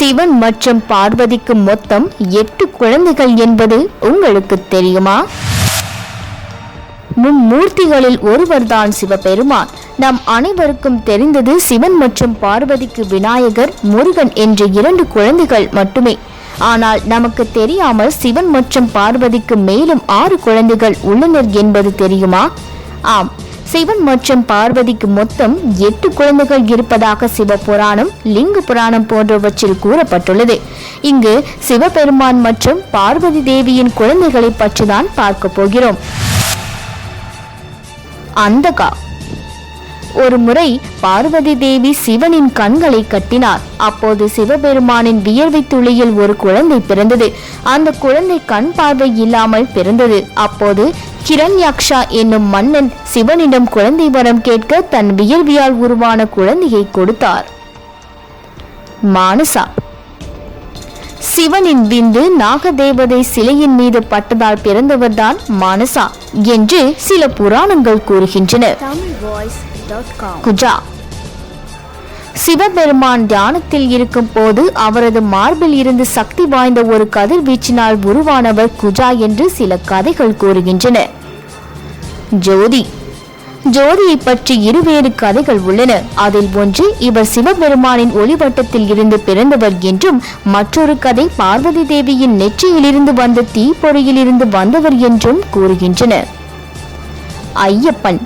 சிவன் மற்றும் பார்வதிக்கு மொத்தம் எட்டு குழந்தைகள் என்பது உங்களுக்கு தெரியுமா? மும்மூர்த்திகளில் ஒருவர்தான் சிவபெருமான். நம் அனைவருக்கும் தெரிந்தது சிவன் மற்றும் பார்வதிக்கு விநாயகர் முருகன் என்ற இரண்டு குழந்தைகள் மட்டுமே. ஆனால் நமக்கு தெரியாமல் சிவன் மற்றும் பார்வதிக்கு மேலும் ஆறு குழந்தைகள் உள்ளனர் என்பது தெரியுமா? ஆம். சிவன் மற்றும் பார்வதிக்கு மொத்தம் எட்டு குழந்தைகள் இருப்பதாக சிவபுராணம் லிங்க புராணம் போன்றவற்றில் கூறப்பட்டுள்ளது. இங்கு சிவபெருமான் மற்றும் பார்வதி தேவியின் குழந்தைகளை பற்றிதான் பார்க்க போகிறோம். அந்தகா. ஒரு முறை பார்வதி தேவி சிவனின் கண்களை கட்டினார். அப்போது சிவபெருமானின் வியர்வை துளியில் ஒரு குழந்தை பிறந்தது. அந்த குழந்தை கண் பார்வை இல்லாமல் பிறந்தது. அப்போது கிரண்யாக்ஷா என்னும் மன்னன் சிவனிடம் குழந்தை வரம் கேட்க தன் வியர்வியால் உருவான குழந்தையை கொடுத்தார். மானசா. சிவனின் விந்து நாகதேவதை சிலையின் மீது பட்டதால் பிறந்தவர்தான் மானசா என்று சில புராணங்கள் கூறுகின்றன. குஜா. சிவபெருமான் தியானத்தில் இருக்கும் போது அவரது மார்பில் இருந்து சக்தி வாய்ந்த ஒரு கதிர்வீச்சினால் உருவானவர் குஜா என்று சில கதைகள் கூறுகின்றன. ஜோதி. ஜோதியை பற்றி இருவேறு கதைகள் உள்ளன. அதில் ஒன்று இவர் சிவபெருமானின் ஒளிவட்டத்தில் இருந்து பிறந்தவர் என்றும் மற்றொரு கதை பார்வதி தேவியின் நெற்றியிலிருந்து வந்த தீப்பொறியிலிருந்து வந்தவர் என்றும் கூறுகின்றன. ஐயப்பன்.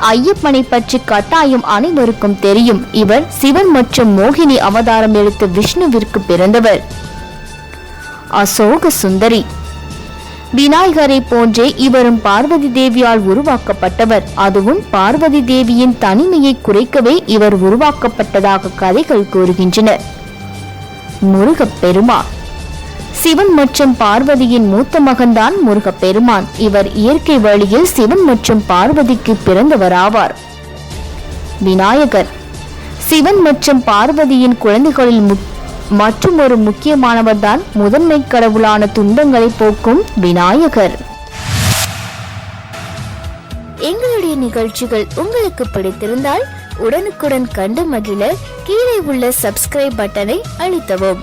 ஐயப்பனை பற்றி கட்டாயம் அனைவருக்கும் தெரியும். இவர் சிவன் மற்றும் மோகினி அவதாரம் எடுத்து விஷ்ணுவிற்கு பிறந்தவர். அசோக சுந்தரி. விநாயகரை போன்றே இவரும் பார்வதி தேவியால் உருவாக்கப்பட்டவர். அதுவும் பார்வதி தேவியின் தனிமையை குறைக்கவே இவர் உருவாக்கப்பட்டதாக கதைகள் கூறுகின்றன. முருகப்பெருமான் சிவன் மற்றும் பார்வதியின் மூத்த மகன்தான் முருகப்பெருமான். இவர் இயற்கை வழியில் சிவன் மற்றும் பார்வதிக்கு பிறந்தவராவார். விநாயகர். சிவன் மற்றும் பார்வதியின் குழந்தைகளில் மற்றும் ஒரு முக்கியமானவர்தான் முதன்மை கடவுளான துன்பங்களை போக்கும் விநாயகர். எங்களுடைய நிகழ்ச்சிகள் உங்களுக்கு பிடித்திருந்தால் உடனுக்குடன் கண்டு மகிழ கீழே உள்ள சப்ஸ்கிரைப் பட்டனை அழுத்தவும்.